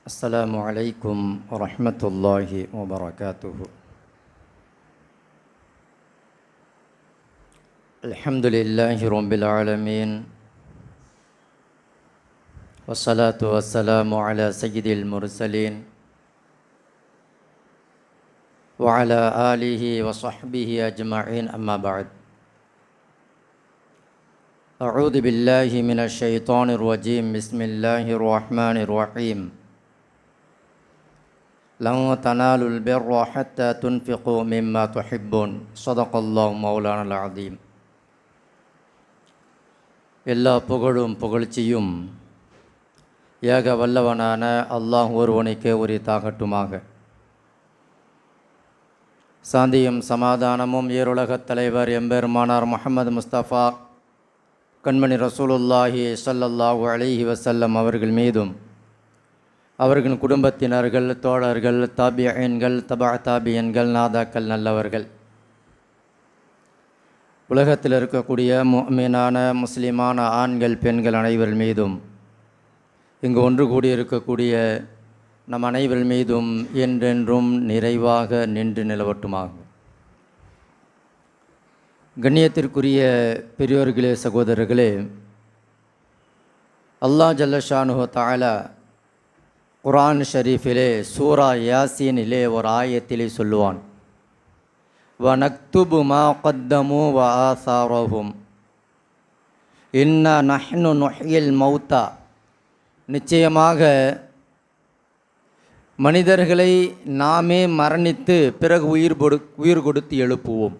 السلام عليكم ورحمة الله وبركاته. الحمد لله رب العالمين والصلاة والسلام على سيد المرسلين وعلى آله وصحبه أجمعين أما بعد. أعوذ بالله من الشيطان الرجيم. بسم الله الرحمن الرحيم. لن تنالوا البر حتى تنفقوا مما تحبون صدق الله مولانا العظيم எல்லா புகழும் புகழ்ச்சியும் ஏக வல்லவனான அல்லாஹ் ஒருவனுக்கே உரித்தாகட்டுமாக சாந்தியும் சமாதானமும் ஏருலகத் தலைவர் எம்பெருமானார் முஹம்மது முஸ்தபா கண்மணி ரசூலுல்லாஹி ஸல்லல்லாஹு அலைஹி வஸல்லம் அவர்கள் மீதும் அவர்களின் குடும்பத்தினர்கள் தோழர்கள் தாபியன்கள் தபா தாபியன்கள் நாதாக்கள் நல்லவர்கள். உலகத்தில் இருக்கக்கூடிய மீனான முஸ்லிமான ஆண்கள் பெண்கள் அனைவர் மீதும் இங்கு ஒன்று கூடியிருக்கக்கூடிய நம் அனைவர் மீதும் என்றென்றும் நிறைவாக நின்று நிலவட்டுமாகும். கண்ணியத்திற்குரிய பெரியோர்களே சகோதரர்களே அல்லாஹ் ஜல்லஷானுஹோ தாலா குரான் ஷரீஃபிலே சூரா யாசீனிலே ஒரு ஆயத்திலே சொல்லுவான் வ நக்துபு மா கத்தமு வ ஆசாரோகும் இன்ன நஹ்னு நொஹில் மௌத்தா. நிச்சயமாக மனிதர்களை நாமே மரணித்து பிறகு உயிர் பொடு உயிர் கொடுத்து எழுப்புவோம்.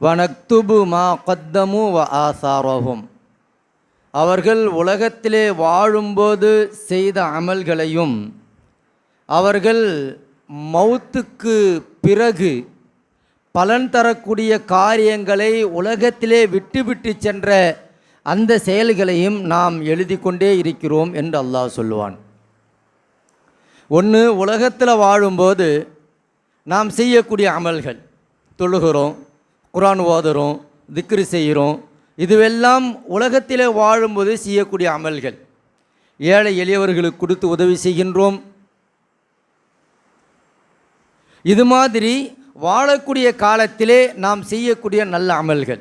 வனக்துபு மா கத்தமு வ ஆசாரோகும் அவர்கள் உலகத்திலே வாழும்போது செய்த அமல்களையும் அவர்கள் மௌத்துக்கு பிறகு பலன் தரக்கூடிய காரியங்களை உலகத்திலே விட்டுவிட்டு சென்ற அந்த செயல்களையும் நாம் எழுதி கொண்டே இருக்கிறோம் என்று அல்லாஹ் சொல்லுவான். ஒன்று உலகத்தில் வாழும்போது நாம் செய்யக்கூடிய அமல்கள் தொழுகிறோம் குரான் ஓதுகிறோம் திக்ரு செய்கிறோம் இதுவெல்லாம் உலகத்திலே வாழும்போது செய்யக்கூடிய அமல்கள். ஏழை எளியவர்களுக்கு கொடுத்து உதவி செய்கின்றோம். இது மாதிரி வாழக்கூடிய காலத்திலே நாம் செய்யக்கூடிய நல்ல அமல்கள்.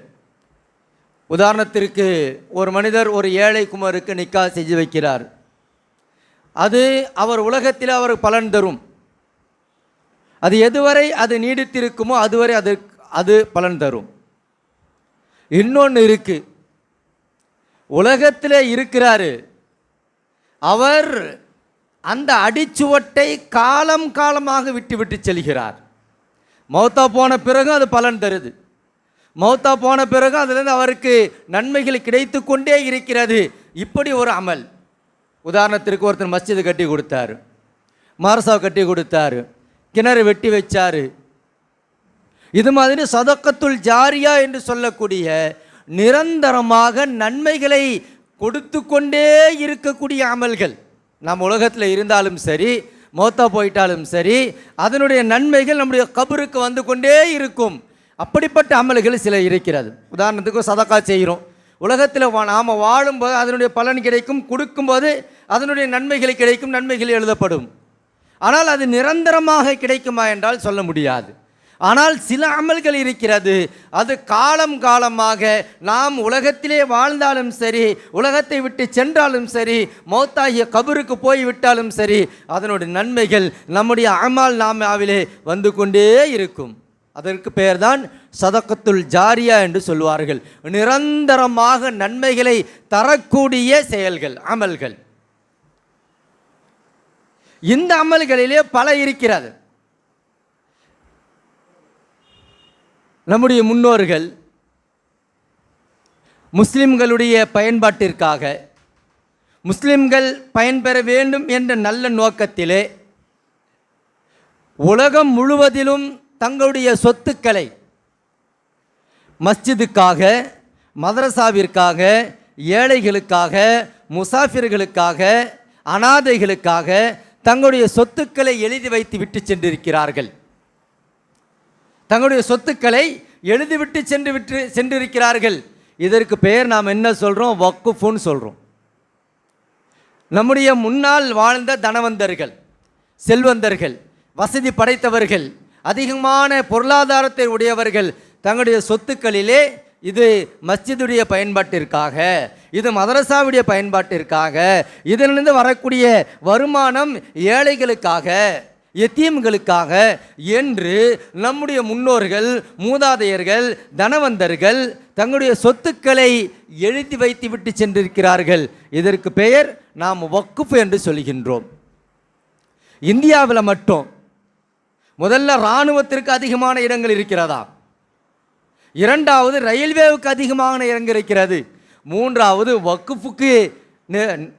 உதாரணத்திற்கு ஒரு மனிதர் ஒரு ஏழை குமருக்கு நிக்கா செஞ்சு வைக்கிறார். அது அவர் உலகத்தில் அவர் பலன் தரும். அது எதுவரை அது நீடித்திருக்குமோ அதுவரை அது அது பலன் தரும். இன்னொன்று இருக்கு. உலகத்தில் இருக்கிறாரு. அவர் அந்த அடிச்சுவட்டை காலம் காலமாக விட்டு விட்டு செல்கிறார். மௌத்தா போன பிறகும் அது பலன் தருது. மௌத்தா போன பிறகு அதுலேருந்து அவருக்கு நன்மைகள் கிடைத்து கொண்டே இருக்கிறது. இப்படி ஒரு அமல். உதாரணத்திற்கு ஒருத்தர் மஸ்ஜிது கட்டி கொடுத்தாரு. மாரசாவை கட்டி கொடுத்தாரு. கிணறு வெட்டி வச்சாரு. இது மாதிரி சதக்கத்துள் ஜாரியா என்று சொல்லக்கூடிய நிரந்தரமாக நன்மைகளை கொடுத்து கொண்டே இருக்கக்கூடிய அமல்கள். நம் உலகத்தில் இருந்தாலும் சரி மோத்தா போயிட்டாலும் சரி அதனுடைய நன்மைகள் நம்முடைய கபருக்கு வந்து கொண்டே இருக்கும். அப்படிப்பட்ட அமல்கள் சில இருக்கிறது. உதாரணத்துக்கு சதக்கா செய்கிறோம். உலகத்தில் நாம் வாழும்போது அதனுடைய பலன் கிடைக்கும் கொடுக்கும்போது அதனுடைய நன்மைகள் கிடைக்கும் நன்மைகள் எழுதப்படும். ஆனால் அது நிரந்தரமாக கிடைக்குமா என்றால் சொல்ல முடியாது. ஆனால் சில அமல்கள் இருக்கிறது. அது காலம் காலமாக நாம் உலகத்திலே வாழ்ந்தாலும் சரி உலகத்தை விட்டு சென்றாலும் சரி மௌத்தாகிய கபருக்கு போய் விட்டாலும் சரி அதனுடைய நன்மைகள் நம்முடைய அமால் நாமாவிலே வந்து கொண்டே இருக்கும். அதற்கு பெயர்தான் சதக்கத்துல் ஜாரியா என்று சொல்வார்கள். நிரந்தரமாக நன்மைகளை தரக்கூடிய செயல்கள் அமல்கள். இந்த அமல்களிலே பல இருக்கிறது. நம்முடைய முன்னோர்கள் முஸ்லிம்களுடைய பயன்பாட்டிற்காக முஸ்லிம்கள் பயன்பெற வேண்டும் என்ற நல்ல நோக்கத்திலே உலகம் முழுவதிலும் தங்களுடைய சொத்துக்களை மஸ்ஜிதுக்காக மதரசாவிற்காக ஏழைகளுக்காக முசாஃபிர்களுக்காக அனாதைகளுக்காக தங்களுடைய சொத்துக்களை எழுதி வைத்து விட்டு சென்றிருக்கிறார்கள். தங்களுடைய சொத்துக்களை எழுதிவிட்டு சென்று விட்டு சென்றிருக்கிறார்கள். இதற்கு பெயர் நாம் என்ன சொல்கிறோம் வக்குஃபுன்னு சொல்கிறோம் நம்முடைய முன்னால் வாழ்ந்த தனவந்தர்கள் செல்வந்தர்கள் வசதி படைத்தவர்கள் அதிகமான பொருளாதாரத்தை உடையவர்கள் தங்களுடைய சொத்துக்களிலே இது மஸ்ஜிதுடைய பயன்பாட்டிற்காக இது மதரசாவுடைய பயன்பாட்டிற்காக இதிலிருந்து வரக்கூடிய வருமானம் ஏழைகளுக்காக. எத்தீம்களுக்காக என்று நம்முடைய முன்னோர்கள் மூதாதையர்கள் தனவந்தர்கள் தங்களுடைய சொத்துக்களை எழுதி வைத்து விட்டு சென்றிருக்கிறார்கள். இதற்கு பெயர் நாம் வக்குஃப் என்று சொல்கின்றோம். இந்தியாவில் மட்டும் முதல்ல இராணுவத்திற்கு அதிகமான இடங்கள் இருக்கிறதா? இரண்டாவது ரயில்வேவுக்கு அதிகமான இடங்கள் இருக்கிறது. மூன்றாவது வக்குஃபுக்கு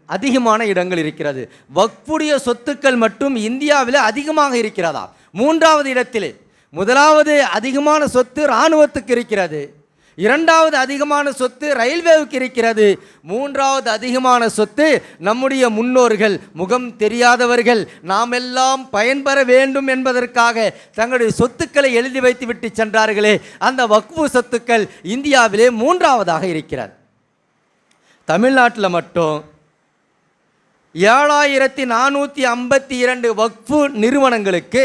அதிகமான இடங்கள் இருக்கிறது. வக்ஃபுடைய சொத்துக்கள் மட்டும் இந்தியாவில் அதிகமாக இருக்கிறதா? மூன்றாவது இடத்திலே. முதலாவது அதிகமான சொத்து இராணுவத்துக்கு இருக்கிறது. இரண்டாவது அதிகமான சொத்து ரயில்வேவுக்கு இருக்கிறது. மூன்றாவது அதிகமான சொத்து நம்முடைய முன்னோர்கள் முகம் தெரியாதவர்கள் நாம் எல்லாம் பயன்பெற வேண்டும் என்பதற்காக தங்களுடைய சொத்துக்களை எழுதி வைத்து விட்டு சென்றார்களே. அந்த வக்ஃபு சொத்துக்கள் இந்தியாவிலே மூன்றாவதாக இருக்கிறது. தமிழ்நாட்டில் மட்டும் ஏழாயிரத்தி நானூற்றி ஐம்பத்தி இரண்டு வக்ஃபு நிறுவனங்களுக்கு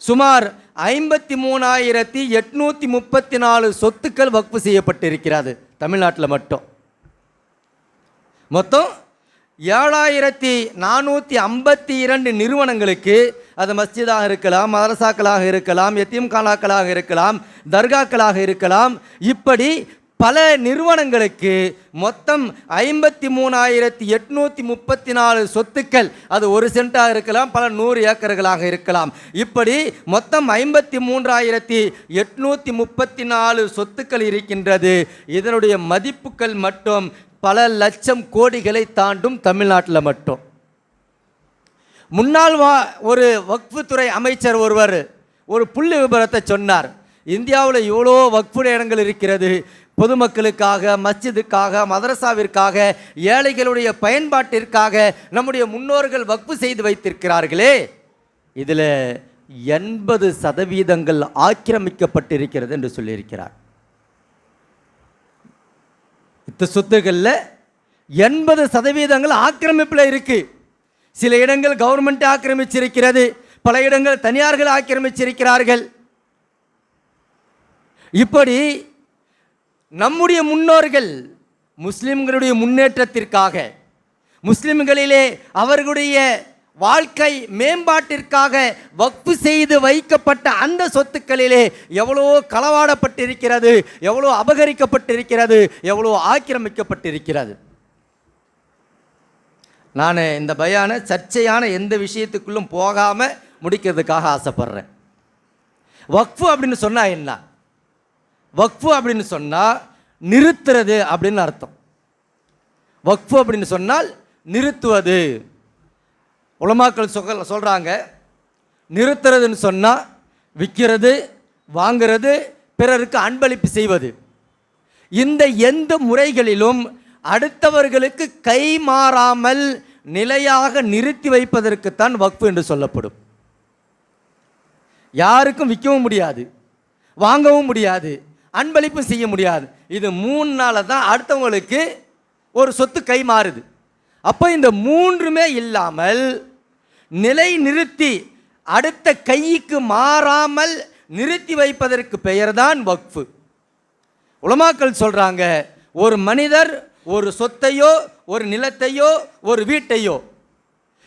சுமார் ஐம்பத்தி மூணாயிரத்தி எட்நூற்றி முப்பத்தி நாலு சொத்துக்கள் வக்ஃபு செய்யப்பட்டிருக்கிறது தமிழ்நாட்டில் மட்டும். மொத்தம் ஏழாயிரத்தி நானூற்றி ஐம்பத்தி இரண்டு நிறுவனங்களுக்கு அது மஸ்ஜிதாக இருக்கலாம் மதரசாக்களாக இருக்கலாம் எத்தீம் கானாக்களாக இருக்கலாம் தர்காக்களாக இருக்கலாம் இப்படி பல நிறுவனங்களுக்கு மொத்தம் ஐம்பத்தி மூணாயிரத்தி எட்நூற்றி முப்பத்தி நாலு சொத்துக்கள். அது ஒரு சென்ட்டாக இருக்கலாம் பல நூறு ஏக்கர்களாக இருக்கலாம். இப்படி மொத்தம் ஐம்பத்தி மூன்றாயிரத்தி எட்நூற்றி முப்பத்தி நாலு சொத்துக்கள் இருக்கின்றது. இதனுடைய மதிப்புகள் மட்டும் பல லட்சம் கோடிகளை தாண்டும் தமிழ்நாட்டில் மட்டும். முன்னாள் வா ஒரு வக்ஃபுத்துறை அமைச்சர் ஒருவர் ஒரு புள்ளி விபரத்தை சொன்னார். இந்தியாவில் இவ்வளோ வக்ஃபு இடங்கள் இருக்கிறது. பொதுமக்களுக்காக மஸ்ஜிதுக்காக மதரசாவிற்காக ஏழைகளுடைய பயன்பாட்டிற்காக நம்முடைய முன்னோர்கள் வக்பு செய்து வைத்திருக்கிறார்களே. இதில் எண்பது சதவீதங்கள் ஆக்கிரமிக்கப்பட்டிருக்கிறது என்று சொல்லியிருக்கிறார். இத்த சொத்துக்களில் எண்பது சதவீதங்கள் ஆக்கிரமிப்பில் இருக்கு. சில இடங்கள் கவர்மெண்ட் ஆக்கிரமிச்சிருக்கிறது பல இடங்கள் தனியார்கள் ஆக்கிரமிச்சிருக்கிறார்கள். இப்படி நம்முடைய முன்னோர்கள் முஸ்லிம்களுடைய முன்னேற்றத்திற்காக முஸ்லிம்களிலே அவர்களுடைய வாழ்க்கை மேம்பாட்டிற்காக வக்ஃபு செய்து வைக்கப்பட்ட அந்த சொத்துக்களிலே எவ்வளோ களவாடப்பட்டிருக்கிறது எவ்வளோ அபகரிக்கப்பட்டிருக்கிறது எவ்வளோ ஆக்கிரமிக்கப்பட்டிருக்கிறது. நான் இந்த பயான சர்ச்சையான எந்த விஷயத்துக்குள்ளும் போகாமல் முடிக்கிறதுக்காக ஆசைப்பட்றேன். வக்ஃபு அப்படின்னு சொன்னால் என்ன? வக்ஃபு அப்படின்னு சொன்னால் நிறுத்துறது அப்படின்னு அர்த்தம். வக்ஃபு அப்படின்னு சொன்னால் நிறுத்துவது. உலமாக்கள் சொல் சொல்கிறாங்க நிறுத்துறதுன்னு சொன்னால் விற்கிறது வாங்கிறது பிறருக்கு அன்பளிப்பு செய்வது. இந்த எந்த முறைகளிலும் அடுத்தவர்களுக்கு கை மாறாமல் நிலையாக நிறுத்தி வைப்பதற்குத்தான் வக்ஃபு என்று சொல்லப்படும். யாருக்கும் விற்கவும் முடியாது வாங்கவும் முடியாது. அன்பளிப்பும் செய்ய முடியாது. இது மூணு நாளில் தான் அடுத்தவங்களுக்கு ஒரு சொத்து கை மாறுது. அப்போ இந்த மூன்றுமே இல்லாமல் நிலை நிறுத்தி அடுத்த கைக்கு மாறாமல் நிறுத்தி வைப்பதற்கு பெயர் தான் வக்ஃபு. உலமாக்கள் சொல்கிறாங்க ஒரு மனிதர் ஒரு சொத்தையோ ஒரு நிலத்தையோ ஒரு வீட்டையோ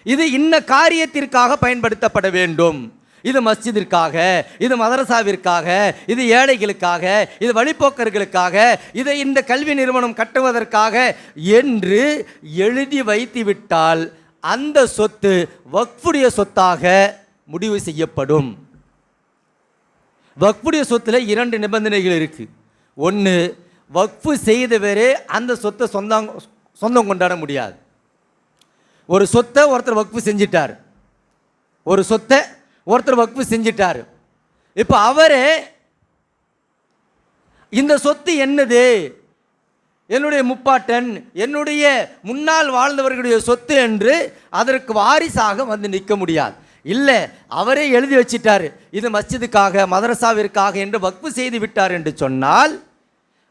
இது இன்ன காரியத்திற்காக பயன்படுத்தப்பட வேண்டும். இது மஸ்ஜிதிற்காக இது மதரசாவிற்காக இது ஏழைகளுக்காக இது வழிப்போக்கர்களுக்காக இதை இந்த கல்வி நிறுவனம் கட்டுவதற்காக என்று எழுதி வைத்துவிட்டால் அந்த சொத்து வக்ஃபுடைய சொத்தாக முடிவு செய்யப்படும். வக்ஃபுடைய சொத்தில் இரண்டு நிபந்தனைகள் இருக்குது ஒன்று வக்ஃபு செய்தவரே அந்த சொத்தை சொந்தம் சொந்தம் கொண்டாட முடியாது. ஒரு சொத்தை ஒருத்தர் வக்ஃபு செஞ்சிட்டார். ஒரு சொத்தை ஒருத்தர் வக்ஃபு செஞ்சிட்டார். இப்போ அவரே இந்த சொத்து என்னது? என்னுடைய முப்பாட்டன் என்னுடைய முன்னால் வாழ்ந்தவர்களுடைய சொத்து என்று அதற்கு வாரிசாக வந்து நிற்க முடியாது. இல்லை அவரே எழுதி வச்சிட்டார். இது மஸ்ஜிதுக்காக மதரசாவிற்காக என்று வக்ஃபு செய்து விட்டார் என்று சொன்னால்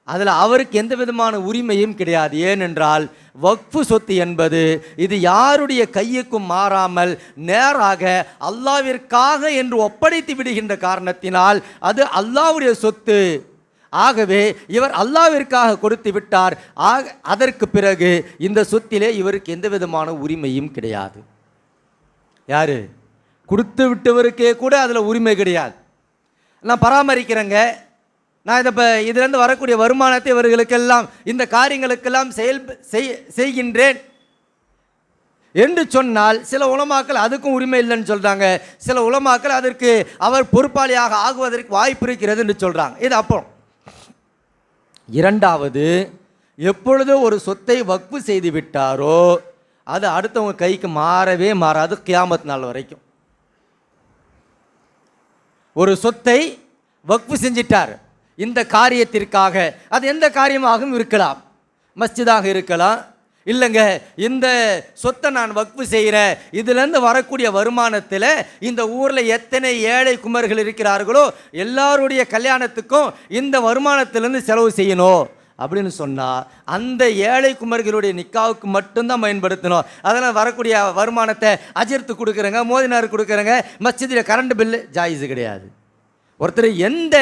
அதில் அவருக்கு எந்த விதமான உரிமையும் கிடையாது. ஏனென்றால் வக்ஃபு சொத்து என்பது இது யாருடைய கையுக்கும் மாறாமல் நேராக அல்லாவிற்காக என்று ஒப்படைத்து விடுகின்ற காரணத்தினால் அது அல்லாவுடைய சொத்து. ஆகவே இவர் அல்லாவிற்காக கொடுத்து விட்டார். ஆக அதற்கு பிறகு இந்த சொத்திலே இவருக்கு எந்த விதமான உரிமையும் கிடையாது. யார்? கொடுத்து விட்டவருக்கே கூட அதில் உரிமை கிடையாது. நான் பராமரிக்கிறேங்க. நான் இதை இப்போ இதுலேருந்து வரக்கூடிய வருமானத்தை இவர்களுக்கெல்லாம் இந்த காரியங்களுக்கெல்லாம் செயல் செய்- செய்கின்றேன். என்று சொன்னால் சில உலமாக்கள் அதுக்கும் உரிமை இல்லைன்னு சொல்கிறாங்க சில உலமாக்கள் அதற்கு அவர் பொறுப்பாளியாக ஆகுவதற்கு வாய்ப்பு இருக்கிறது என்று சொல்கிறாங்க இது அப்புறம் இரண்டாவது எப்பொழுது ஒரு சொத்தை வக்ஃபு செய்து விட்டாரோ அது அடுத்தவங்க கைக்கு மாறவே மாறாது கியாமத் நாள் வரைக்கும். ஒரு சொத்தை வக்ஃபு செஞ்சிட்டார். இந்த காரியத்திற்காக. அது எந்த காரியமாகவும் இருக்கலாம். மஸ்ஜிதாக இருக்கலாம். இல்லைங்க இந்த சொத்தை நான் வக்ஃபு செய்கிறேன் இதுலேருந்து வரக்கூடிய வருமானத்தில் இந்த ஊரில் எத்தனை ஏழை குமர்கள் இருக்கிறார்களோ எல்லாருடைய கல்யாணத்துக்கும் இந்த வருமானத்திலேருந்து செலவு செய்யணும் அப்படின்னு சொன்னால் அந்த ஏழை குமர்களுடைய நிக்காவுக்கு மட்டும்தான் பயன்படுத்தணும். அதனால் வரக்கூடிய வருமானத்தை அஜிர்த்து கொடுக்குறேங்க மோதினார் கொடுக்குறேங்க மஸ்ஜிதில் கரண்ட் பில்லு ஜாயிஸு கிடையாது. ஒருத்தர் எந்த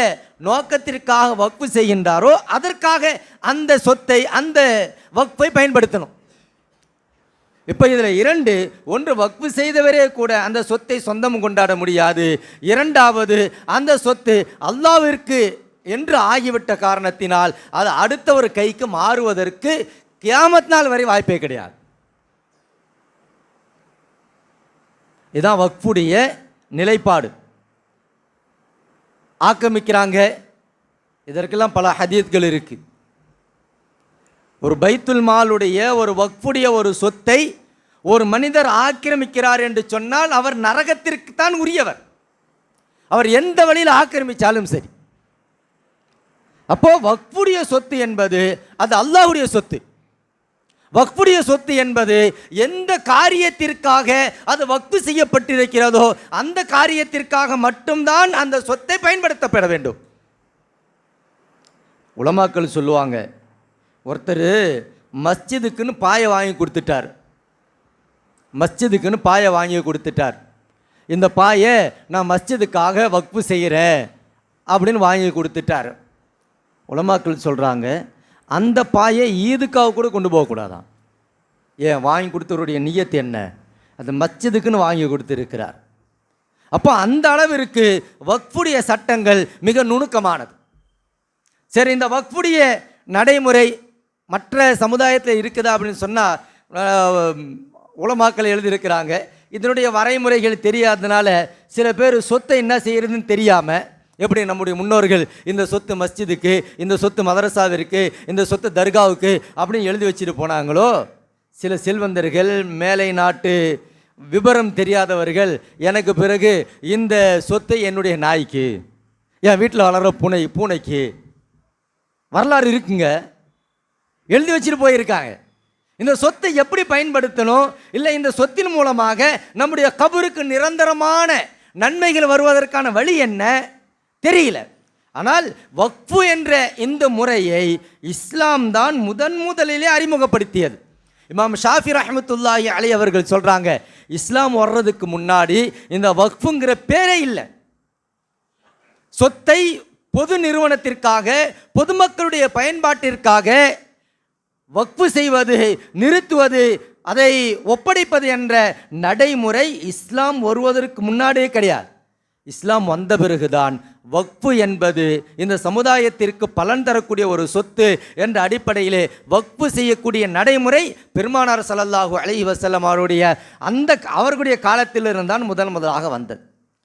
நோக்கத்திற்காக வக்ஃபு செய்கின்றாரோ அதற்காக அந்த சொத்தை அந்த வக்ஃபை பயன்படுத்தணும். இப்போ இதில் இரண்டு ஒன்று வக்ஃபு செய்தவரே கூட அந்த சொத்தை சொந்தம் கொண்டாட முடியாது. இரண்டாவது அந்த சொத்து அல்லாவிற்கு என்று ஆகிவிட்ட காரணத்தினால் அது அடுத்த ஒரு கைக்கு மாறுவதற்கு கியாமத் நாள் வரை வாய்ப்பே கிடையாது. இதுதான் வக்ஃபுடைய நிலைப்பாடு. ஆக்கிரமிக்கிறாங்க. இதற்கெல்லாம் பல ஹதீத்கள் இருக்குது ஒரு பைத்துல் மாலுடைய ஒரு வக்ஃபுடைய ஒரு சொத்தை ஒரு மனிதர் ஆக்கிரமிக்கிறார் என்று சொன்னால் அவர் நரகத்திற்கு தான் உரியவர். அவர் எந்த வழியில் ஆக்கிரமிச்சாலும் சரி. அப்போது வக்ஃபுடைய சொத்து என்பது அது அல்லாஹுடைய சொத்து. வக்ஃபுடைய சொத்து என்பது எந்த காரியத்திற்காக அது வக்ஃபு செய்யப்பட்டிருக்கிறதோ அந்த காரியத்திற்காக மட்டும்தான் அந்த சொத்தை பயன்படுத்தப்பட வேண்டும். உலமாக்கள் சொல்லுவாங்க ஒருத்தர் மஸ்ஜிதுக்குன்னு பாயை வாங்கி கொடுத்துட்டார். மஸ்ஜிதுக்குன்னு பாயை வாங்கி கொடுத்துட்டார். இந்த பாயை நான் மஸ்ஜிதுக்காக வக்ஃபு செய்கிறேன் அப்படின்னு வாங்கி கொடுத்துட்டார். உலமாக்கள் சொல்கிறாங்க அந்த பாயை ஈதுக்காக கூட கொண்டு போகக்கூடாதான். ஏன் வாங்கி கொடுத்தவருடைய நியத்து என்ன? அது மச்சதுக்குன்னு வாங்கி கொடுத்துருக்கிறார். அப்போ அந்த அளவிற்கு வக்ஃபுடைய சட்டங்கள் மிக நுணுக்கமானது. சரி இந்த வக்ஃபுடைய நடைமுறை மற்ற சமுதாயத்தில் இருக்குதா அப்படின்னு சொன்னால் உலமாக்கள் எழுதியிருக்கிறாங்க. இதனுடைய வரைமுறைகள் தெரியாததுனால சில பேர் சொத்தை என்ன செய்கிறதுன்னு தெரியாமல் எப்படி நம்முடைய முன்னோர்கள் இந்த சொத்து மஸ்ஜிதுக்கு இந்த சொத்து மதரசாவிற்கு இந்த சொத்து தர்காவுக்கு அப்படின்னு எழுதி வச்சுட்டு போனாங்களோ? சில செல்வந்தர்கள் மேலை நாட்டு விபரம் தெரியாதவர்கள் எனக்கு பிறகு இந்த சொத்தை என்னுடைய நாய்க்கு என் வீட்டில் வளர்கிற பூனை பூனைக்கு. வரலாறு இருக்குங்க. எழுதி வச்சுட்டு போயிருக்காங்க. இந்த சொத்தை எப்படி பயன்படுத்தணும்? இல்லை இந்த சொத்தின் மூலமாக நம்முடைய கபருக்கு நிரந்தரமான நன்மைகள் வருவதற்கான வழி என்ன? தெரியல. ஆனால் வக்ஃபு என்ற இந்த முறையை இஸ்லாம் தான் முதன் முதலிலே அறிமுகப்படுத்தியது. இமாம் ஷாஃபி ரஹமத்துல்லாஹி அலி அவர்கள் சொல்கிறாங்க இஸ்லாம் வர்றதுக்கு முன்னாடி இந்த வக்ஃபுங்கிற பேரே இல்லை. சொத்தை பொது நிறுவனத்திற்காக பொதுமக்களுடைய பயன்பாட்டிற்காக வக்ஃபு செய்வது நிறுத்துவது அதை ஒப்படைப்பது என்ற நடைமுறை இஸ்லாம் வருவதற்கு முன்னாடியே கிடையாது. இஸ்லாம் வந்த பிறகுதான். வக்ஃபு என்பது இந்த சமுதாயத்திற்கு பலன் தரக்கூடிய ஒரு சொத்து என்ற அடிப்படையிலே வக்ஃபு செய்யக்கூடிய நடைமுறை பெருமானார் ஸல்லல்லாஹு அலி வஸல்லம் அவருடைய அந்த அவர்களுடைய காலத்திலிருந்தான் முதல் முதலாக வந்தது.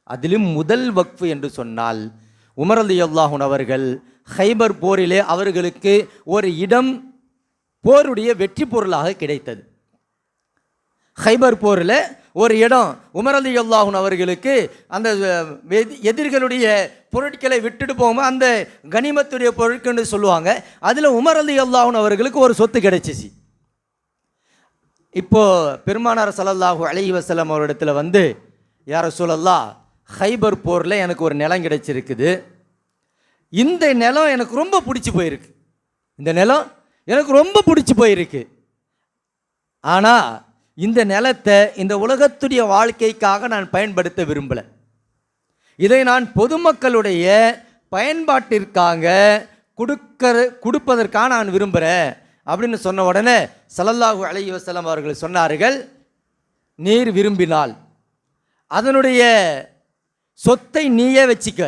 அதிலும் முதல் வக்ஃபு என்று சொன்னால் உமரது அல்லாஹூன் அவர்கள் ஹைபர் போரிலே அவர்களுக்கு ஒரு இடம் போருடைய வெற்றி பொருளாக கிடைத்தது. ஹைபர் போரில் ஒரு இடம். உமரலி அல்லாஹூன் அவர்களுக்கு அந்த எதிர்களுடைய எதி- எதிரிகளுடைய பொருட்களை விட்டுட்டு போகும்போது அந்த கனிமத்துடைய பொருட்கள்னு சொல்லுவாங்க. அதில் உமரலி அல்லாஹூன் அவர்களுக்கு ஒரு சொத்து கிடைச்சிச்சு. இப்போது பெருமானார் சலல்லாஹு அலைஹி வசலம் அவரிடத்துல வந்து யார சொல்லல்லா ஹைபர் போரில் எனக்கு ஒரு நிலம் கிடைச்சிருக்குது. இந்த நிலம் எனக்கு ரொம்ப பிடிச்சி போயிருக்கு. இந்த நிலம் எனக்கு ரொம்ப பிடிச்சி போயிருக்கு. ஆனால் இந்த நிலத்தை இந்த உலகத்துடைய வாழ்க்கைக்காக நான் பயன்படுத்த விரும்பலை. இதை நான் பொதுமக்களுடைய பயன்பாட்டிற்காக கொடுக்கற கொடுப்பதற்காக நான் விரும்புகிறேன் அப்படின்னு சொன்ன உடனே ஸல்லல்லாஹு அலைஹி வசலம் அவர்கள் சொன்னார்கள் நீர் விரும்பினால் அதனுடைய சொத்தை நீயே வச்சுக்க.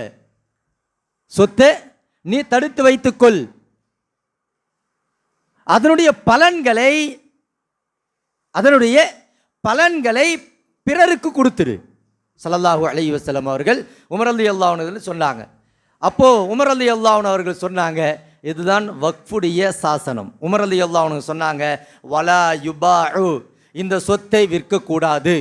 சொத்தை நீ தடுத்து வைத்துக்கொள். அதனுடைய பலன்களை அதனுடைய பலன்களை பிறருக்கு கொடுத்துரு. ஸல்லல்லாஹு அலி வசலம் அவர்கள் உமர் அலி சொன்னாங்க. அப்போது உமர் அலி அல்லாவுன் அவர்கள் சொன்னாங்க இதுதான் வக்ஃபுடைய சாசனம். உமர் அலி அல்லாஹ்னு சொன்னாங்க வலா யுபா இந்த சொத்தை விற்கக்கூடாது.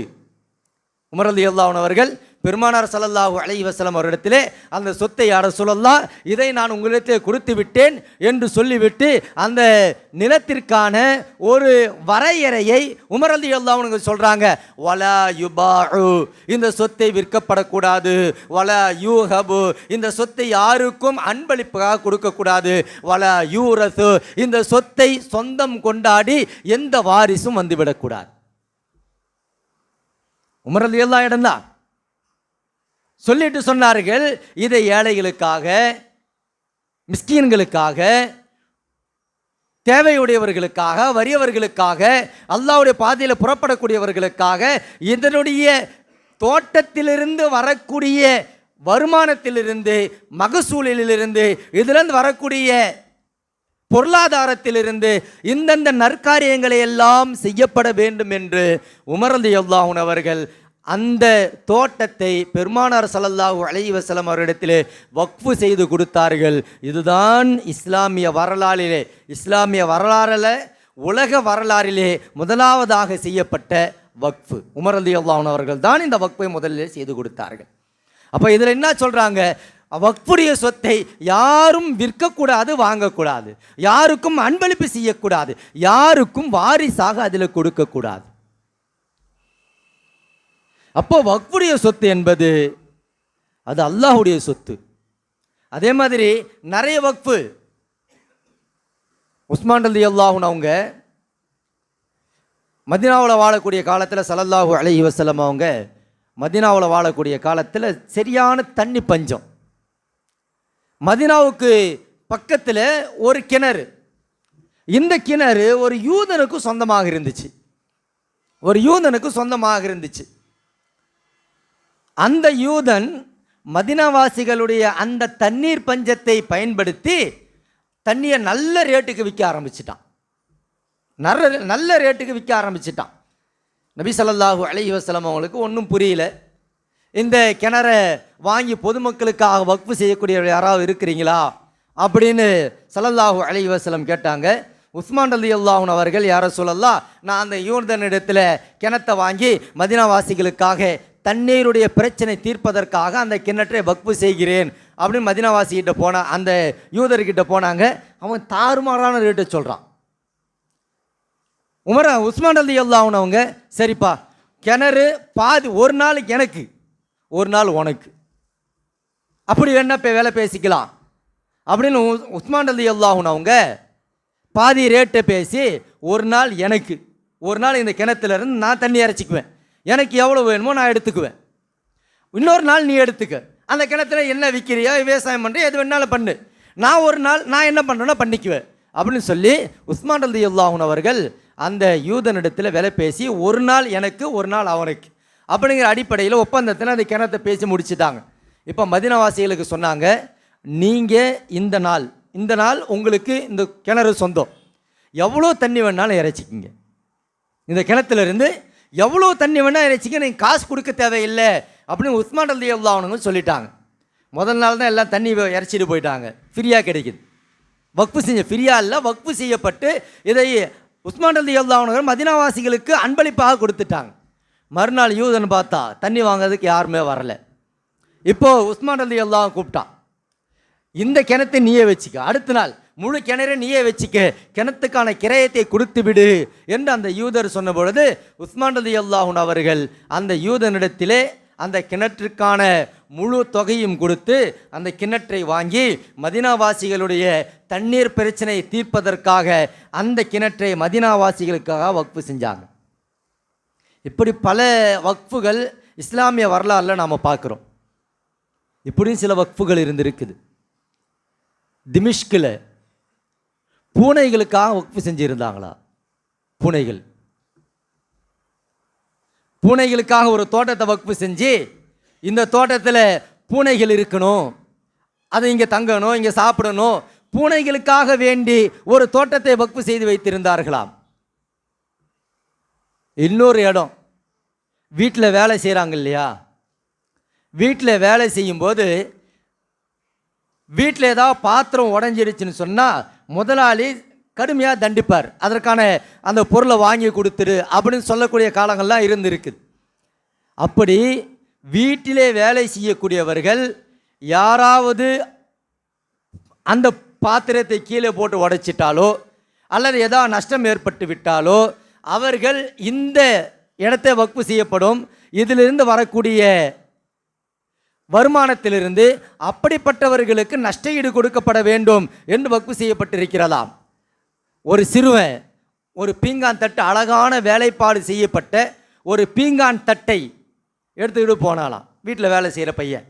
உமர் அலி அல்லாவுன் அவர்கள் பெருமானார் சல்லல்லாஹு அலைஹி வஸல்லம் அவரிடத்திலே அந்த சொத்தை யார சொல்லலாம் இதை நான் உங்களிடத்தில் கொடுத்து விட்டேன் என்று சொல்லிவிட்டு அந்த நிலத்திற்கான ஒரு வரையறையை உமர் அலி சொல்கிறாங்க வலா யுபாஹு இந்த சொத்தை விற்கப்படக்கூடாது. வலா யூஹபு இந்த சொத்தை யாருக்கும் அன்பளிப்பாக கொடுக்கக்கூடாது. வலா யூரசு இந்த சொத்தை சொந்தம் கொண்டாடி எந்த வாரிசும் வந்துவிடக்கூடாது. உமரல் எல்லா இடம்தான் சொல்லிட்டு சொன்னார்கள் இதை ஏழைகளுக்காக மிஸ்கீன்களுக்காக தேவையுடையவர்களுக்காக வறியவர்களுக்காக அல்லாவுடைய பாதையில் புறப்படக்கூடியவர்களுக்காக இதனுடைய தோட்டத்திலிருந்து வரக்கூடிய வருமானத்திலிருந்து மகசூலிலிருந்து இதிலிருந்து வரக்கூடிய பொருளாதாரத்திலிருந்து இந்தந்த நற்காரியங்களை எல்லாம் செய்யப்பட வேண்டும் என்று உமர்ந்து எல்லாம் அவர்கள் அந்த தோட்டத்தை பெருமானார் சல்லல்லாஹூ அலைஹி வஸல்லம் அவரிடத்திலே வக்ஃபு செய்து கொடுத்தார்கள். இதுதான் இஸ்லாமிய வரலாறிலே இஸ்லாமிய வரலாறில் உலக வரலாறிலே முதலாவதாக செய்யப்பட்ட வக்ஃபு. உமர் அலி அல்லாஹன் அவர்கள் தான் இந்த வக்ஃபை முதலில் செய்து கொடுத்தார்கள். அப்போ இதில் என்ன சொல்கிறாங்க வக்ஃபுடைய சொத்தை யாரும் விற்கக்கூடாது வாங்கக்கூடாது. யாருக்கும் அன்பளிப்பு செய்யக்கூடாது. யாருக்கும் வாரிசாக அதில் கொடுக்கக்கூடாது. அப்போ வக்ஃபுடைய சொத்து என்பது அது அல்லாஹுடைய சொத்து. அதே மாதிரி நிறைய வக்ஃபு. உஸ்மான் ரலி அல்லாஹுன் அவங்க மதினாவில் வாழக்கூடிய காலத்தில் சலல்லாஹூ அலஹி வசலம் அவங்க மதினாவில் வாழக்கூடிய காலத்தில் சரியான தண்ணி பஞ்சம். மதினாவுக்கு பக்கத்தில் ஒரு கிணறு. இந்த கிணறு ஒரு யூதனுக்கு சொந்தமாக இருந்துச்சு. ஒரு யூதனுக்கு சொந்தமாக இருந்துச்சு. அந்த யூதன் மதினாவாசிகளுடைய அந்த தண்ணீர் பஞ்சத்தை பயன்படுத்தி தண்ணியை நல்ல ரேட்டுக்கு விற்க ஆரம்பிச்சிட்டான். நல்ல நல்ல ரேட்டுக்கு விற்க ஆரம்பிச்சிட்டான். நபி ஸல்லல்லாஹு அலைஹி வசலம் அவங்களுக்கு ஒன்றும் புரியல. இந்த கிணறை வாங்கி பொதுமக்களுக்காக வக்ஃபு செய்யக்கூடியவர் யாராவது இருக்கிறீங்களா? அப்படின்னு சலல்லாஹு அலைஹி வசலம் கேட்டாங்க. உஸ்மான் அலி அல்லாஹூன் அவர்கள் யாரை சொல்லலாம் நான் அந்த யூதனிடத்தில் கிணத்தை வாங்கி மதினாவாசிகளுக்காக தண்ணீருடைய பிரச்சனை தீர்ப்பதற்காக அந்த கிணற்றை வக்பு செய்கிறேன் அப்படின்னு மதினாவாசிகிட்ட போன அந்த யூதர்கிட்ட போனாங்க. அவன் தாறுமாறான ரேட்டை சொல்கிறான் உமர உஸ்மான் அலி அல்லாஹ்னு அவங்க சரிப்பா கிணறு பாதி ஒரு நாளைக்கு எனக்கு ஒரு நாள் உனக்கு. அப்படி வேணா இப்போ வேலை பேசிக்கலாம். அப்படின்னு உஸ்மான் அலி அல்லாஹ்னு அவங்க பாதி ரேட்டை பேசி ஒரு நாள் எனக்கு ஒரு நாள் இந்த கிணத்துலேருந்து நான் தண்ணி இறச்சிக்குவேன். எனக்கு எவ்வளோ வேணுமோ நான் எடுத்துக்குவேன். இன்னொரு நாள் நீ எடுத்துக்க. அந்த கிணத்துல என்ன விற்கிறியோ விவசாயம் பண்ணுற எது வேணாலும் பண்ணு. நான் ஒரு நாள் நான் என்ன பண்ணுறேன்னா பண்ணிக்குவேன். அப்படின்னு சொல்லி உஸ்மான் ரலி அல்லாஹூன் அவர்கள் அந்த யூதனிடத்தில் விலை பேசி ஒரு நாள் எனக்கு ஒரு நாள் அவனுக்கு. அப்படிங்கிற அடிப்படையில் ஒப்பந்தத்தில் அந்த கிணத்தை பேசி முடிச்சுட்டாங்க. இப்போ மதினவாசிகளுக்கு சொன்னாங்க நீங்கள் இந்த நாள் இந்த நாள் உங்களுக்கு இந்த கிணறு சொந்தம். எவ்வளோ தண்ணி வேணாலும் இறைச்சிக்கிங்க. இந்த கிணத்துலேருந்து எவ்வளோ தண்ணி வேணால் இறைச்சிக்க நீங்கள் காசு கொடுக்க தேவையில்லை அப்படின்னு உஸ்மான் அலி அவனுங்க சொல்லிட்டாங்க. முதல் நாள் தான் எல்லாம் தண்ணி இறைச்சிட்டு போயிட்டாங்க. ஃப்ரீயாக கிடைக்குது. வக்ஃபு செஞ்ச ஃப்ரீயாக இல்லை வக்ஃபு செய்யப்பட்டு இதை உஸ்மான் அலி அவனுங்க மதினாவாசிகளுக்கு அன்பளிப்பாக கொடுத்துட்டாங்க. மறுநாள் யூதன் பார்த்தா தண்ணி வாங்குறதுக்கு யாருமே வரல. இப்போது உஸ்மான் அலி அல்லாஹ் கூப்பிட்டான் இந்த கிணத்தை நீயே வச்சுக்க. அடுத்த நாள் முழு கிணறு நீயே வச்சுக்க கிணத்துக்கான கிரயத்தை கொடுத்து விடு என்று அந்த யூதர் சொன்ன பொழுது உஸ்மான் ரதி அல்லாஹூன் அவர்கள் அந்த யூதனிடத்திலே அந்த கிணற்றுக்கான முழு தொகையும் கொடுத்து அந்த கிணற்றை வாங்கி மதினாவாசிகளுடைய தண்ணீர் பிரச்சனையை தீர்ப்பதற்காக அந்த கிணற்றை மதினாவாசிகளுக்காக வக்ஃபு செஞ்சாங்க. இப்படி பல வக்ஃபுகள் இஸ்லாமிய வரலாறில் நாம் பார்க்குறோம். இப்படியும் சில வக்ஃபுகள் இருந்திருக்குது. திமிஷ்கில் பூனைகளுக்காக வக்ஃபு செஞ்சுருந்தாங்களா? பூனைகள். பூனைகளுக்காக ஒரு தோட்டத்தை வக்ஃபு செஞ்சு இந்த தோட்டத்தில் பூனைகள் இருக்கணும். அது இங்கே தங்கணும் இங்கே சாப்பிடணும். பூனைகளுக்காக வேண்டி ஒரு தோட்டத்தை வக்ஃபு செய்து வைத்திருந்தார்களாம். இன்னொரு இடம். வீட்டில் வேலை செய்கிறாங்க இல்லையா? வீட்டில் வேலை செய்யும்போது வீட்டில் ஏதாவது பாத்திரம் உடஞ்சிடுச்சுன்னு சொன்னால் முதலாளி கடுமையாக தண்டிப்பார். அதற்கான அந்த பொருளை வாங்கி கொடுத்துரு அப்படின்னு சொல்லக்கூடிய காலங்கள்லாம் இருந்திருக்குது அப்படி வீட்டிலே வேலை செய்யக்கூடியவர்கள் யாராவது அந்த பாத்திரத்தை கீழே போட்டு உடைச்சிட்டாலோ அல்லது ஏதாவது நஷ்டம் ஏற்பட்டு விட்டாலோ அவர்கள் இந்த இடத்தை வக்ஃபு செய்யப்படும். இதிலிருந்து வரக்கூடிய வருமானத்திலிருந்து அப்படிப்பட்டவர்களுக்கு நஷ்டஈடு கொடுக்கப்பட வேண்டும் என்று வக்ஃபு செய்யப்பட்டிருக்கிறதாம். ஒரு சிறுவன் ஒரு பீங்கான் தட்டு அழகான வேலைப்பாடு செய்யப்பட்ட ஒரு பீங்கான் தட்டை எடுத்துக்கிட்டு போனாலாம் வீட்டில் வேலை செய்கிற பையன்.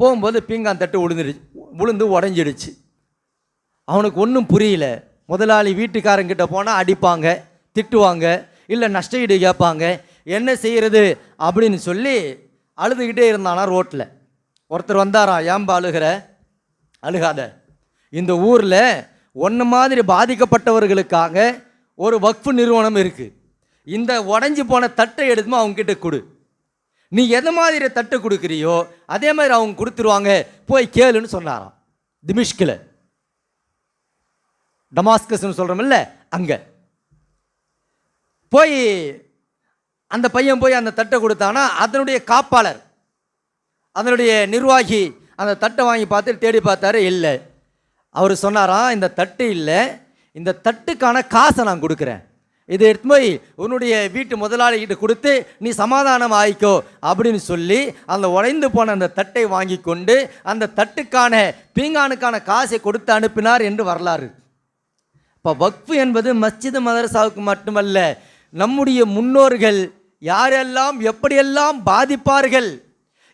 போகும்போது பீங்கான் தட்டு விழுந்துடுச்சு விழுந்து உடஞ்சிடுச்சு. அவனுக்கு ஒன்றும் புரியல. முதலாளி வீட்டுக்காரங்கிட்ட போனால் அடிப்பாங்க திட்டுவாங்க இல்லை நஷ்டஈடு கேட்பாங்க என்ன செய்கிறது அப்படின்னு சொல்லி அழுதுகிட்டே இருந்தானா ரோட்டில் ஒருத்தர் வந்தாராம் ஏன்பா அழுகிற? அழுகாத. இந்த ஊரில் ஒன்று மாதிரி பாதிக்கப்பட்டவர்களுக்காக ஒரு வக்ஃபு நிறுவனம் இருக்குது இந்த உடஞ்சி போன தட்டை எடுத்துமா அவங்ககிட்ட கொடு. நீ எது மாதிரி தட்டை கொடுக்குறியோ அதே மாதிரி அவங்க கொடுத்துருவாங்க போய் கேளுன்னு சொன்னாராம். திமிஷ்கில். டமாஸ்கஸ்னு சொல்கிறோமில்ல அங்கே. போய் அந்த பையன் போய் அந்த தட்டை கொடுத்தானா அதனுடைய காப்பாளர் அதனுடைய நிர்வாகி அந்த தட்டை வாங்கி பார்த்து தேடி பார்த்தாரு இல்லை. அவர் சொன்னாராம் இந்த தட்டு இல்லை இந்த தட்டுக்கான காசை நான் கொடுக்குறேன். இதை எடுத்து போய் உன்னுடைய வீட்டு முதலாளிகிட்ட கொடுத்து நீ சமாதானம் ஆயிக்கோ அப்படின்னு சொல்லி அந்த உடைந்து போன அந்த தட்டை வாங்கி கொண்டு அந்த தட்டுக்கான பீங்கானுக்கான காசை கொடுத்து அனுப்பினார் என்று வரலாறு. இப்போ வக்ஃபு என்பது மஸ்ஜித் மதரசாவுக்கு மட்டுமல்ல நம்முடைய முன்னோர்கள் யாரெல்லாம் எப்படியெல்லாம் பாதிப்பார்கள்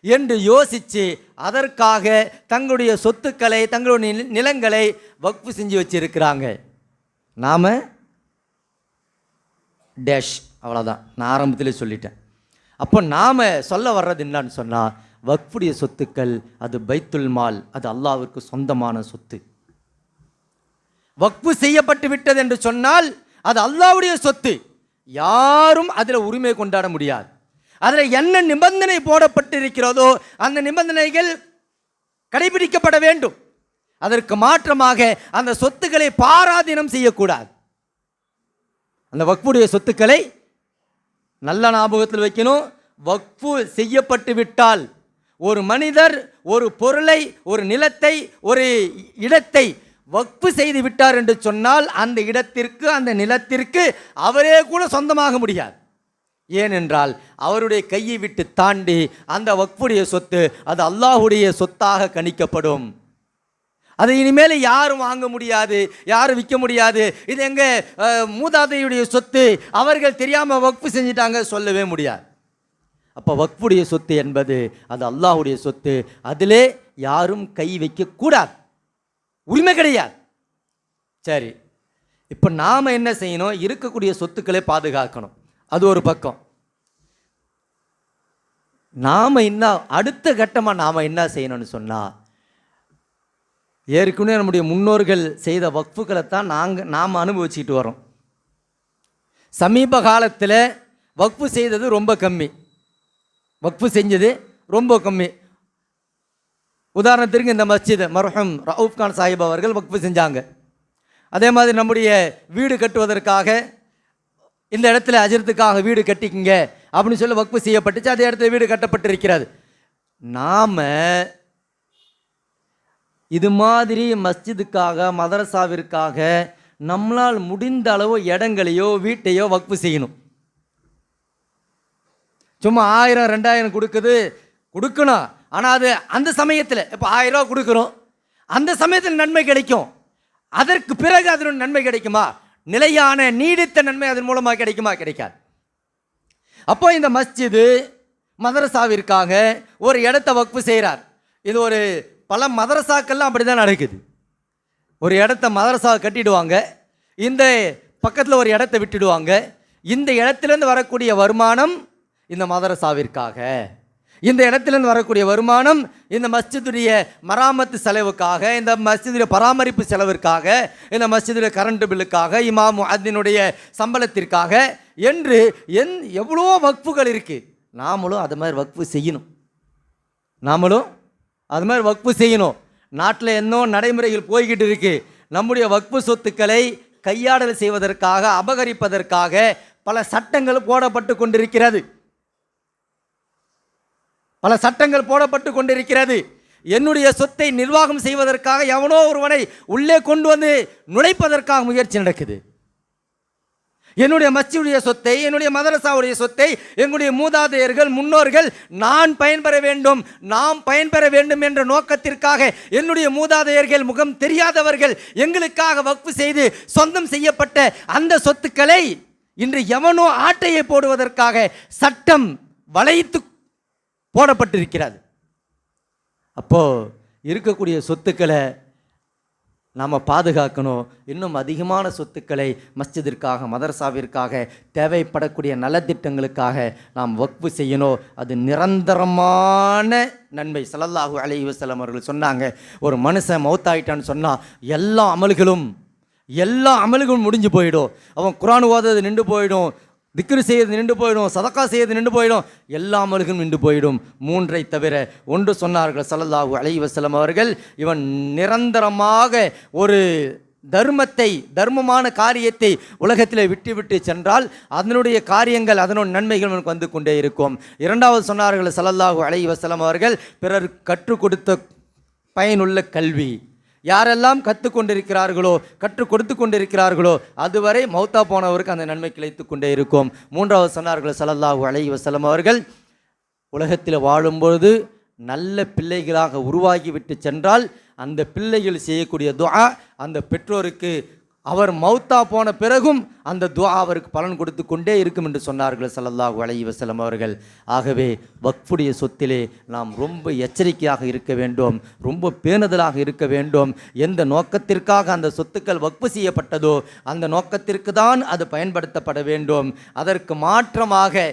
என்று யோசித்து அதற்காக தங்களுடைய சொத்துக்களை தங்களுடைய நிலங்களை வக்ஃபு செஞ்சு வச்சுருக்கிறாங்க. நாம் டேஷ் அவ்வளோதான் நான் ஆரம்பத்தில் சொல்லிட்டேன். அப்போ நாம் சொல்ல வர்றது என்னான்னு சொன்னால் வக்ஃபுடைய சொத்துக்கள் அது பைத்துல் மால் அது அல்லாவிற்கு சொந்தமான சொத்து. வக்ஃபு செய்யப்பட்டு விட்டது என்று சொன்னால் அது அல்லாஹ்வுடைய சொத்து. யாரும் அதில் உரிமை கொண்டாட முடியாது. அதில் என்ன நிபந்தனை போடப்பட்டிருக்கிறதோ அந்த நிபந்தனைகள் கடைபிடிக்கப்பட வேண்டும். அதற்கு மாற்றமாக அந்த சொத்துக்களை பாராதீனம் செய்யக்கூடாது. அந்த வக்ஃபுடைய சொத்துக்களை நல்ல ஞாபகத்தில் வைக்கணும். வக்ஃபு செய்யப்பட்டு விட்டால் ஒரு மனிதர் ஒரு பொருளை ஒரு நிலத்தை ஒரு இடத்தை வக்ஃபு செய்து விட்டார் என்று சொன்னால் அந்த இடத்திற்கு அந்த நிலத்திற்கு அவரே கூட சொந்தமாக முடியாது. ஏனென்றால் அவருடைய கையை விட்டு தாண்டி அந்த வக்ஃபுடைய சொத்து அது அல்லாஹுடைய சொத்தாக கணிக்கப்படும். அதை இனிமேல் யாரும் வாங்க முடியாது யாரும் விற்க முடியாது. இது எங்கே மூதாதையுடைய சொத்து அவர்கள் தெரியாமல் வக்ஃபு செஞ்சிட்டாங்க சொல்லவே முடியாது. அப்போ வக்ஃபுடைய சொத்து என்பது அது அல்லாஹுடைய சொத்து. அதிலே யாரும் கை வைக்கக்கூடாது. உரிமை கிடையாது. சரி. இப்போ நாம் என்ன செய்யணும்? இருக்கக்கூடிய சொத்துக்களை பாதுகாக்கணும். அது ஒரு பக்கம். நாம் என்ன அடுத்த கட்டமாக நாம் என்ன செய்யணும்னு சொன்னால் ஏற்கனவே நம்முடைய முன்னோர்கள் செய்த வக்ஃபுகளை தான் நாங்கள் நாம் அனுபவிச்சுக்கிட்டு வரோம் சமீப காலத்தில் வக்ஃபு செய்தது ரொம்ப கம்மி. வக்ஃபு செஞ்சது ரொம்ப கம்மி. உதாரணத்திற்கு இந்த மஸ்ஜித். மர்ஹம் ரவுப் கான் சாஹிப் அவர்கள் வக்ஃபு செஞ்சாங்க. அதே மாதிரி நம்முடைய வீடு கட்டுவதற்காக இந்த இடத்துல அஜரத்துக்காக வீடு கட்டிக்கிங்க அப்படின்னு சொல்லி வக்ஃபு செய்யப்பட்டுச்சு. அதே இடத்துல வீடு கட்டப்பட்டிருக்கிறது. நாம் இது மாதிரி மஸ்ஜிதுக்காக மதரசாவிற்காக நம்மளால் முடிந்த அளவு இடங்களையோ வீட்டையோ வக்ஃபு செய்யணும். சும்மா ஆயிரம் ரெண்டாயிரம் கொடுக்குது கொடுக்கணும். ஆனால் அது அந்த சமயத்தில் இப்போ ஆயிரம் ரூபா கொடுக்குறோம். அந்த சமயத்தில் நன்மை கிடைக்கும். அதற்கு பிறகு அதனுடைய நன்மை கிடைக்குமா? நிலையான நீடித்த நன்மை அதன் மூலமாக கிடைக்குமா? கிடைக்காது. அப்போ இந்த மஸ்ஜிது மதரசாவிற்காக ஒரு இடத்த வக்ஃபு செய்கிறார் இது ஒரு பல மதரசாக்கள்லாம் அப்படி தான் நடக்குது. ஒரு இடத்த மதரசா கட்டிடுவாங்க. இந்த பக்கத்தில் ஒரு இடத்த விட்டுடுவாங்க. இந்த இடத்துலேருந்து வரக்கூடிய வருமானம் இந்த மதரசாவிற்காக. இந்த இடத்துலேருந்து வரக்கூடிய வருமானம் இந்த மஸ்ஜிதுடைய மராமத்து செலவுக்காக இந்த மஸ்ஜிதுடைய பராமரிப்பு செலவிற்காக இந்த மஸ்ஜிதுடைய கரண்ட் பில்லுக்காக இமாம் அதனுடைய சம்பளத்திற்காக என்று என் எவ்வளோ வக்ஃபுகள் இருக்குது நாமளும் அது மாதிரி வக்ஃபு செய்யணும். நாமளும் அது மாதிரி வக்ஃபு செய்யணும். நாட்டில் இன்னும் நடைமுறைகள் போய்கிட்டு இருக்குது நம்முடைய வக்ஃபு சொத்துக்களை கையாடல் செய்வதற்காக அபகரிப்பதற்காக பல சட்டங்கள் போடப்பட்டு கொண்டிருக்கிறது. பல சட்டங்கள் போடப்பட்டு கொண்டிருக்கிறது. என்னுடைய சொத்தை நிர்வாகம் செய்வதற்காக எவனோ ஒருவனை உள்ளே கொண்டு வந்து நுழைப்பதற்காக முயற்சி நடக்குது. என்னுடைய மச்சியுடைய சொத்தை என்னுடைய மதரசாவுடைய சொத்தை எங்களுடைய மூதாதையர்கள் முன்னோர்கள் நான் பயன்பெற வேண்டும் நாம் பயன்பெற வேண்டும் என்ற நோக்கத்திற்காக என்னுடைய மூதாதையர்கள் முகம் தெரியாதவர்கள் எங்களுக்காக வக்ஃபு செய்து சொந்தம் செய்யப்பட்ட அந்த சொத்துக்களை இன்று எவனோ ஆட்டையை போடுவதற்காக சட்டம் வளைத்து போடப்பட்டிருக்கிறது. அப்போது இருக்கக்கூடிய சொத்துக்களை நாம் பாதுகாக்கணும். இன்னும் அதிகமான சொத்துக்களை மஸ்ஜிதிற்காக மதரசாவிற்காக தேவைப்படக்கூடிய நலத்திட்டங்களுக்காக நாம் வக்ஃபு செய்யணும். அது நிரந்தரமான நன்மை. ஸல்லல்லாஹு அலைஹி அவர்கள் சொன்னாங்க. ஒரு மனுஷன் மௌத்தாயிட்டான்னு சொன்னால் எல்லா அமல்களும் எல்லா அமல்களும் முடிஞ்சு போயிடும். அவன் குரான் ஓதது நின்று போயிடும். திக்ரு செய்யறது நின்று போயிடும் சதக்கா செய்யறது நின்று போயிடும் எல்லா மருகும் நின்று போயிடும். மூன்றை தவிர ஒன்று சொன்னார்கள் சல்லல்லாஹு அலைவசலம் அவர்கள் இவன் நிரந்தரமாக ஒரு தர்மத்தை தர்மமான காரியத்தை உலகத்தில் விட்டு விட்டு சென்றால் அதனுடைய காரியங்கள் அதனுடைய நன்மைகள் நமக்கு வந்து கொண்டே இருக்கும். இரண்டாவது சொன்னார்கள் சல்லல்லாஹு அலைஹி அவர்கள் பிறர் கற்றுக் கொடுத்த பயனுள்ள கல்வி. யாரெல்லாம் கற்றுக் கொண்டிருக்கிறார்களோ கற்றுக் கொடுத்து கொண்டிருக்கிறார்களோ அதுவரை மௌத்தா போனவருக்கு அந்த நன்மை கிடைத்து கொண்டே இருக்கும். மூன்றாவது சொன்னார்கள் சலல்லாஹு அலைஹி வசலம் அவர்கள் உலகத்தில் வாழும்பொழுது நல்ல பிள்ளைகளாக உருவாகிவிட்டு சென்றால் அந்த பிள்ளைகள் செய்யக்கூடிய துஆ அந்த பெற்றோருக்கு அவர் மௌத்தா போன பிறகும் அந்த துவா அவருக்கு பலன் கொடுத்து கொண்டே இருக்கும் என்று சொன்னார்கள் ஸல்லல்லாஹு அலைஹி வசலம் அவர்கள். ஆகவே வக்ஃபுடைய சொத்திலே நாம் ரொம்ப எச்சரிக்கையாக இருக்க வேண்டும் ரொம்ப பேணுதலாக இருக்க வேண்டும். எந்த நோக்கத்திற்காக அந்த சொத்துக்கள் வக்ஃபு செய்யப்பட்டதோ அந்த நோக்கத்திற்கு தான் அது பயன்படுத்தப்பட வேண்டும். அதற்கு மாற்றமாக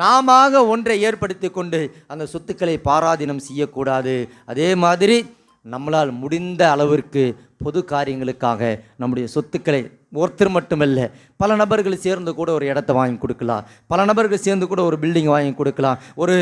நாம ஒன்றை ஏற்படுத்தி கொண்டு அந்த சொத்துக்களை பாராதீனம் செய்யக்கூடாது. அதே மாதிரி நம்மளால் முடிந்த அளவிற்கு பொது காரியங்களுக்காக நம்முடைய சொத்துக்களை ஒருத்தர் மட்டுமல்ல பல நபர்கள் சேர்ந்து கூட ஒரு இடத்த வாங்கி கொடுக்கலாம். பல நபர்கள் சேர்ந்து கூட ஒரு பில்டிங் வாங்கி கொடுக்கலாம். ஒரு